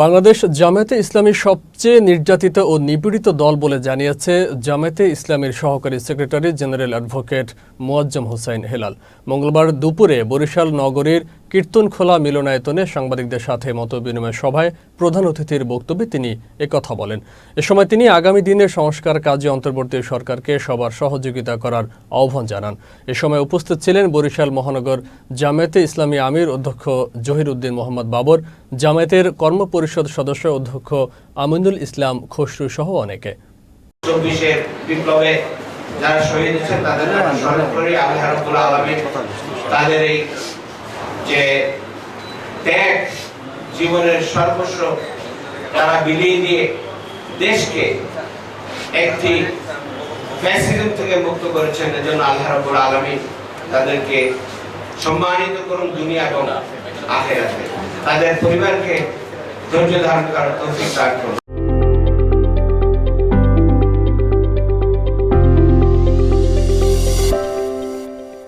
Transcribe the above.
বাংলাদেশ জামায়াতে ইসলামীর সবচেয়ে নির্যাতিত ও নিপীড়িত দল বলে জানিয়েছে জামায়াতে ইসলামের সহকারী secretary general advocate Moazzem Hossain Helal. মঙ্গলবার দুপুরে বরিশাল নগরীর কীর্তনখোলা মিলনায়তনে সাংবাদিকদের সাথে মতবিনিময় সভায় প্রধান অতিথির বক্তব্যে তিনি একথা বলেন। এ সময় তিনি আগামী দিনের সংস্কার কাজে অন্তর্বর্তী সরকারকে সবার সহযোগিতা করার আহ্বান জানান। এ সময় উপস্থিত ছিলেন বরিশাল মহানগর জামায়াতে ইসলামী আমির অধ্যক্ষ জহির উদ্দিন মোহাম্মদ বাবর, জামায়াতের কর্মপরিষদ সদস্য অধ্যক্ষ আমিনুল ইসলাম খসরু সহ অনেকে। যারা শহীদ হয়েছেন, তাদের আল্লাহ আলামিন তাদের এই যে ত্যাগ জীবনের সর্বস্ব তারা বিলিয়ে দিয়ে দেশকে একটি ফ্যাসিজম থেকে মুক্ত করেছেন। এজন্য আল্লাহ রাব্বুল আলামিন তাদেরকে সম্মানিত করুন দুনিয়া এবং আখেরাতে। তাদের পরিবারকে ধৈর্য ধারণ করার তৌফিক দান করুন।